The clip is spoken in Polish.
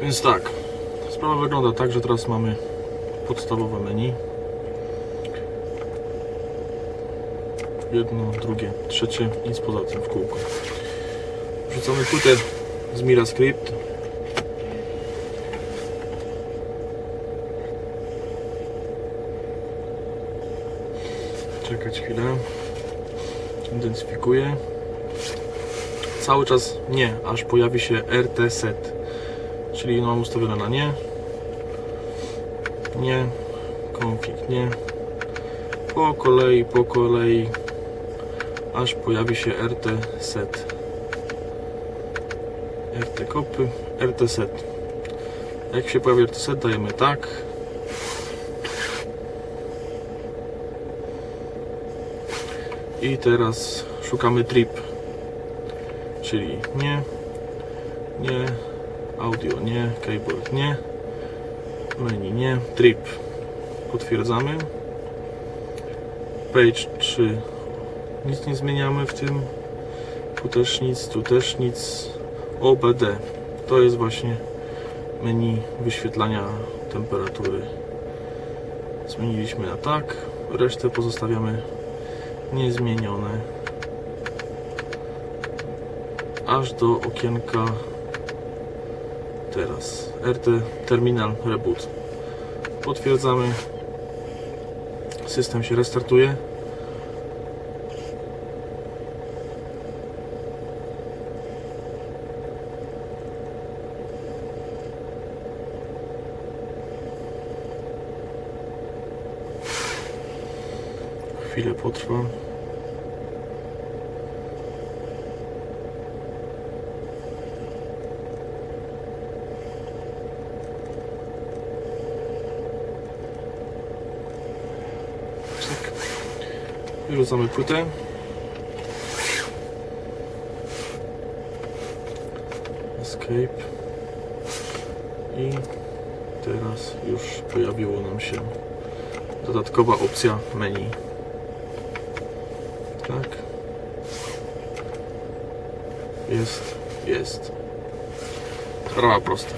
Więc tak, sprawa wygląda tak, że teraz mamy podstawowe menu. Jedno, drugie, trzecie, nic poza tym w kółko. Wrzucamy płytę z MiraScript. Czekać chwilę. Identyfikuję. Cały czas nie, aż pojawi się RT set. Czyli mam ustawione na nie. Nie. Konfig nie. Po kolei, po kolei. Aż pojawi się RT set. RT kopy, RT set. Jak się pojawi RT set, dajemy tak. I teraz szukamy trip. Czyli nie, nie, audio nie, keyboard nie, menu nie, trip. Potwierdzamy. Page 3. Nic nie zmieniamy w tym. Tu też nic, tu też nic. OBD. To jest właśnie menu wyświetlania temperatury. Zmieniliśmy na tak. Resztę pozostawiamy niezmienione. Aż do okienka teraz. RT Terminal Reboot. Potwierdzamy. System się restartuje. Chwilę potrwa. Wyrzucamy płytę. Escape. I teraz już pojawiło nam się dodatkowa opcja menu. Tak. Jest, jest. Sprawa prosta.